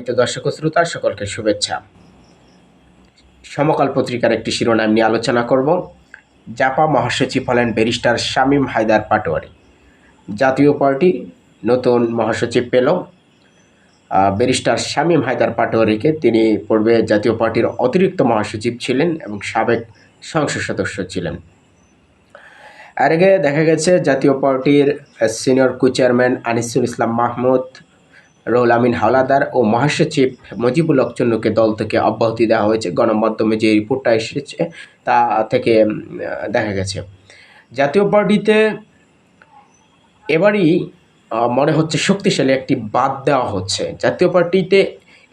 সম্মানিত দর্শক ও শ্রোতা সকলকে শুভেচ্ছা। সমকাল পত্রিকার একটি শিরোনাম নিয়ে আলোচনা করব। জাপা মহাসচিব হলেন ব্যারিস্টার শামীম হায়দার পাটোয়ারি। জাতীয় পার্টি নতুন মহাসচিব পেল। ব্যারিস্টার শামীম হায়দার পাটোয়ারিকে তিনি পূর্বে জাতীয় পার্টির অতিরিক্ত মহাসচিব ছিলেন এবং সাবেক সংসদ সদস্য ছিলেন। এর আগে দেখা গেছে জাতীয় পার্টির senior co chairman Anisul Islam Mahmud Ruhul Amin Howlader ও মহাসচিব মুজিবুল হক চন্নুকে দল থেকে অব্যাহতি দেওয়া হয়েছে। গণমাধ্যমে যে রিপোর্টটা এসেছে, তা থেকে দেখা গেছে। জাতীয় পার্টিতে এবারই মনে হচ্ছে শক্তিশালী একটি বাদ দেওয়া হচ্ছে। জাতীয় পার্টিতে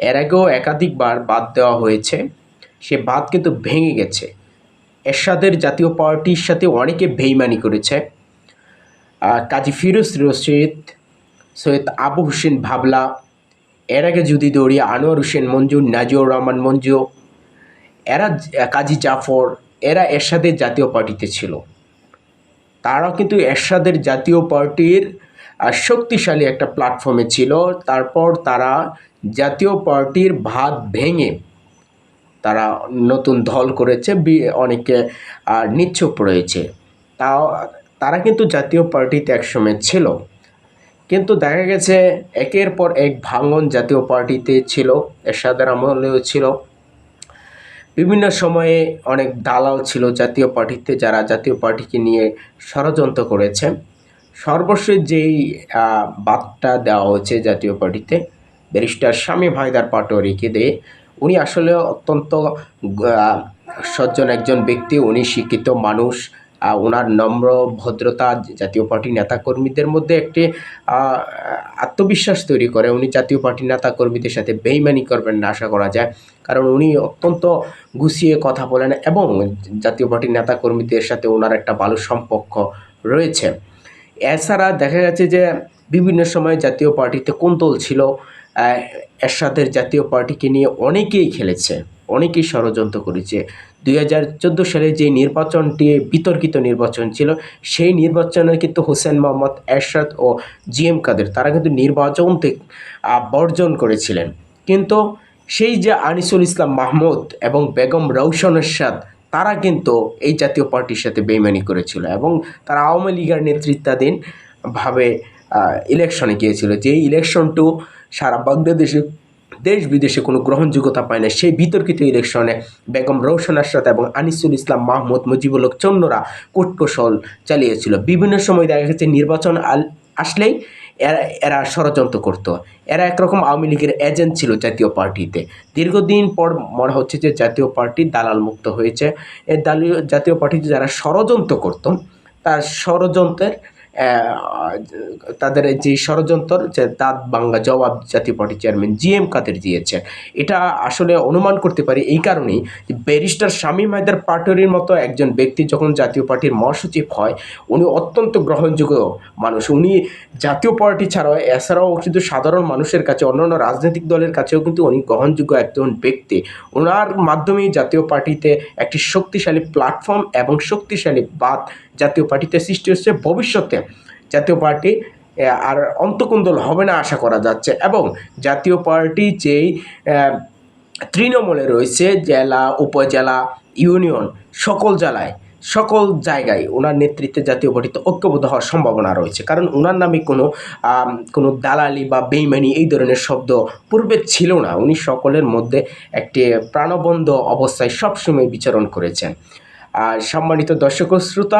এর আগেও একাধিকবার বাদ দেওয়া হয়েছে। সে বাদ কিন্তু ভেঙে গেছে। এরশাদের জাতীয় পার্টির সাথে অনেকে বেইমানি করেছে। কাজী ফিরোজ রশিদ সৈয়দ আবু হোসেন ভাবলা এর আগে যদি দৌড়িয়ে আনোয়ার হোসেন মঞ্জু নাজিউর রহমান মঞ্জু এরা কাজী জাফর এরা এরশাদের জাতীয় পার্টিতে ছিল। তারাও কিন্তু এরশাদের জাতীয় পার্টির শক্তিশালী একটা প্ল্যাটফর্মে ছিল। তারপর তারা জাতীয় পার্টির ভাত ভেঙে তারা নতুন দল করেছে অনেকে আহ, নিচ্ছুক রয়েছে। তাও তারা কিন্তু জাতীয় পার্টিতে একসময় ছিল। কিন্তু দেখা গেছে একের পর এক ভাঙন জাতীয় পার্টিতে ছিল, এরশাদের আমলেও ছিল। বিভিন্ন সময়ে অনেক দালাল ছিল জাতীয় পার্টিতে, যারা জাতীয় পার্টিকে নিয়ে ষড়যন্ত্র করেছে। সর্বশেষ যেই বাদটা দেওয়া হয়েছে জাতীয় পার্টিতে, ব্যারিস্টার স্বামী ভাইদার পাটোয়ারিকে দিয়ে, উনি আসলে অত্যন্ত সজ্জন একজন ব্যক্তি, উনি শিক্ষিত মানুষ ওনার নম্র ভদ্রতা জাতীয় পার্টি নেতাকর্মীদের মধ্যে একটি আত্মবিশ্বাস তৈরি করে। উনি জাতীয় পার্টির নেতাকর্মীদের সাথে বেইমানি করবেন না আশা করা যায়। কারণ উনি অত্যন্ত গুছিয়ে কথা বলেন এবং জাতীয় পার্টির নেতাকর্মীদের সাথে ওনার একটা ভালো সম্পর্ক রয়েছে। এছাড়া দেখা গেছে যে বিভিন্ন সময় জাতীয় পার্টিতে কোন্তল ছিল। আহ, এরশাদের জাতীয় পার্টিকে নিয়ে অনেকেই খেলেছে। অনেকেই ষড়যন্ত্র করেছে। দুই হাজার চোদ্দ সালে যে নির্বাচনটি বিতর্কিত নির্বাচন ছিল, সেই নির্বাচনে কিন্তু হোসেন মোহাম্মদ এরশাদ ও জি এম কাদের, তারা কিন্তু নির্বাচন থেকে বর্জন করেছিলেন। কিন্তু সেই যে আনিসুল ইসলাম মাহমুদ এবং বেগম রৌশন এরশাদ, তারা কিন্তু এই জাতীয় পার্টির সাথে বেইমানি করেছিল এবং তারা আওয়ামী লীগের নেতৃত্বাধীন ভাবে ইলেকশনে গিয়েছিল। যে ইলেকশনটু সারা বাংলাদেশে দেশ বিদেশে কোনো গ্রহণযোগ্যতা পায় না সেই বিতর্কিত ইলেকশনে বেগম রৌশন আশরাত এবং আনিসুল ইসলাম মাহমুদ মুজিবুল হক চন্দ্ররা কূটকৌশল চালিয়েছিল। বিভিন্ন সময় দেখা গেছে নির্বাচন আসলেই এরা এরা ষড়যন্ত্র করতো। এরা একরকম আওয়ামী লীগের এজেন্ট ছিল জাতীয় পার্টিতে। দীর্ঘদিন পর মনে হচ্ছে যে জাতীয় পার্টি দালাল মুক্ত হয়েছে। এই দালীয় জাতীয় পার্টিতে যারা ষড়যন্ত্র করতো, তার ষড়যন্ত্রের তাদের যে ষড়যন্ত্র, যে দাঁত বাংলা জবাব জাতীয় পার্টির চেয়ারম্যান জি এম কাদের দিয়েছে, এটা আসলে অনুমান করতে পারি এই কারণেই ব্যারিস্টার শামীম হায়দার পাটোয়ারির মতো একজন ব্যক্তি যখন জাতীয় পার্টির মহাসচিব হয়, উনি অত্যন্ত গ্রহণযোগ্য মানুষ। উনি জাতীয় পার্টি ছাড়াও এছাড়াও কিন্তু সাধারণ মানুষের কাছে, অন্যান্য রাজনৈতিক দলের কাছেও কিন্তু উনি গ্রহণযোগ্য একজন ব্যক্তি। ওনার মাধ্যমেই জাতীয় পার্টিতে একটি শক্তিশালী প্ল্যাটফর্ম এবং শক্তিশালী বাদ জাতীয় পার্টিতে সৃষ্টি হচ্ছে ভবিষ্যতে। জাতীয় পার্টি আর অন্তকুন্দল হবে না আশা করা যাচ্ছে। এবং জাতীয় পার্টি যেই তৃণমূলে রয়েছে, জেলা, উপজেলা, ইউনিয়ন, সকল জেলায়, সকল জায়গায় ওনার নেতৃত্বে জাতীয় পার্টিতে ঐক্যবদ্ধ হওয়ার সম্ভাবনা রয়েছে। কারণ ওনার নামে কোনো কোনো দালালি বা বেইমানি এই ধরনের শব্দ পূর্বে ছিল না। উনি সকলের মধ্যে একটি প্রাণবন্ধ অবস্থায় সবসময় বিচরণ করেছেন। আর সম্মানিত দর্শক শ্রোতা